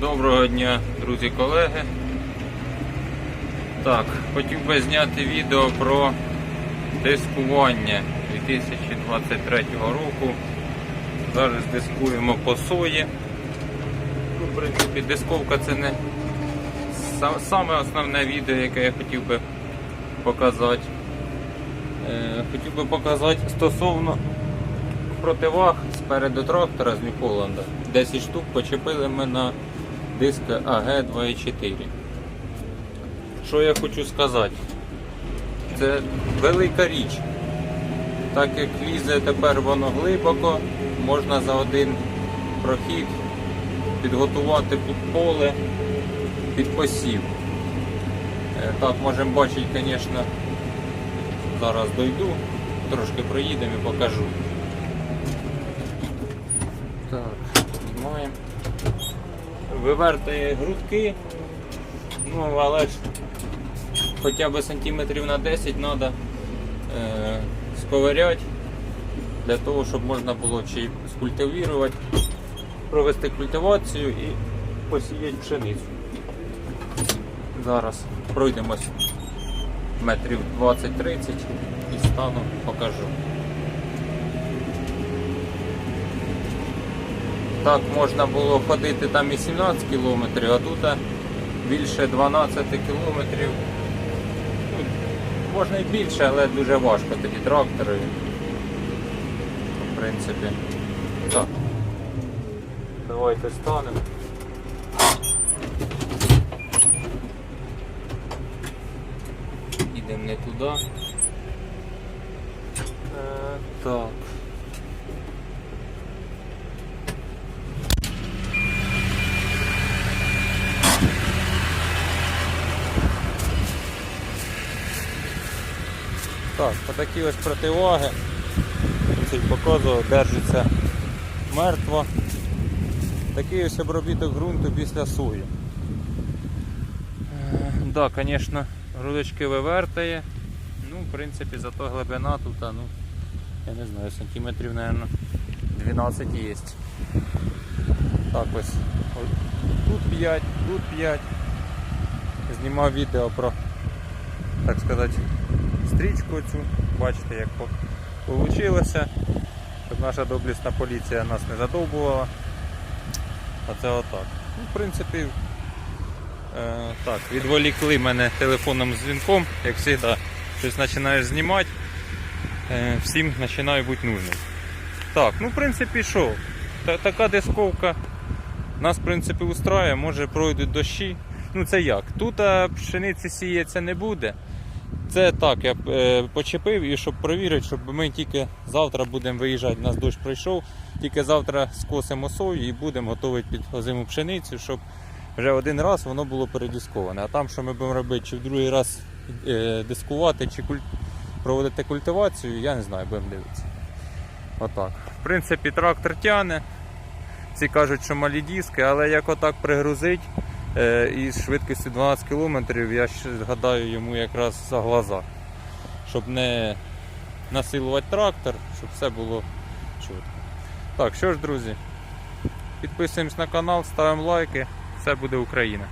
Доброго дня, друзі колеги. Так, хотів би зняти відео про дискування 2023 року. Зараз дискуємо по сої. Ну, в принципі, дисковка це не саме основне відео, яке я хотів би показати. Е, хотів би показати стосовно противаг спереду трактора з Нью-Холланда. 10 штук почепили ми на диск АГ 2.4. Що я хочу сказати? Це велика річ. Так як лізе тепер воно глибоко, можна за один прохід підготувати під поле під посів. Е, Так, можемо бачити, звісно, зараз дойду, трошки проїдемо і покажу. Так, знімаємо. Вивертає грудки, ну але ж хоча б сантиметрів на 10 треба е, сковиряти для того, щоб можна було чи скультивірувати, провести культивацію і посіяти пшеницю. Зараз пройдемось метрів 20-30 і стану покажу. Так можна було ходити там і 17 кілометрів, а тут більше 12 кілометрів. Ну, можна і більше, але дуже важко тоді тракторою. В принципі. Так. Давайте станемо. Ідемо не туди. Е, так. Так, отакі ось противаги. Це показував, держиться мертво. Такий ось обробіток ґрунту після сої. Так, да, звісно, грудочки вивертає. Ну, в принципі, зато глибина тут, ну, я не знаю, сантиметрів, мабуть, 12 є. Так ось. Тут 5, тут 5. Знімав відео про, так сказати, стрічку цю. Бачите, як вийшло, щоб наша доблісна поліція нас не задовбувала. Оце отак. Ну, в принципі, е, так, відволікли мене телефонним дзвінком, як завжди, щось починаєш знімати, е, всім починає бути нужним. Так, ну в принципі що, та, така дисковка нас в принципі устраює, може пройдуть дощі. Ну це як? Тут пшениці сіється не буде. Це так, я е, почепив і щоб перевірити, щоб ми тільки завтра будемо виїжджати, у нас дощ пройшов, тільки завтра скосимо сою і будемо готувати під озиму пшеницю, щоб вже один раз воно було передисковане. А там, що ми будемо робити, чи в другий раз е, дискувати, чи проводити культивацію, я не знаю, будемо дивитися. Отак. В принципі, трактор тяне. Всі кажуть, що малі диски, але як отак пригрузить із швидкістю 12 км, я ще гадаю йому якраз за глаза. Щоб не насилувати трактор, щоб все було чутно. Так, що ж, друзі, підписуємось на канал, ставимо лайки, все буде Україна.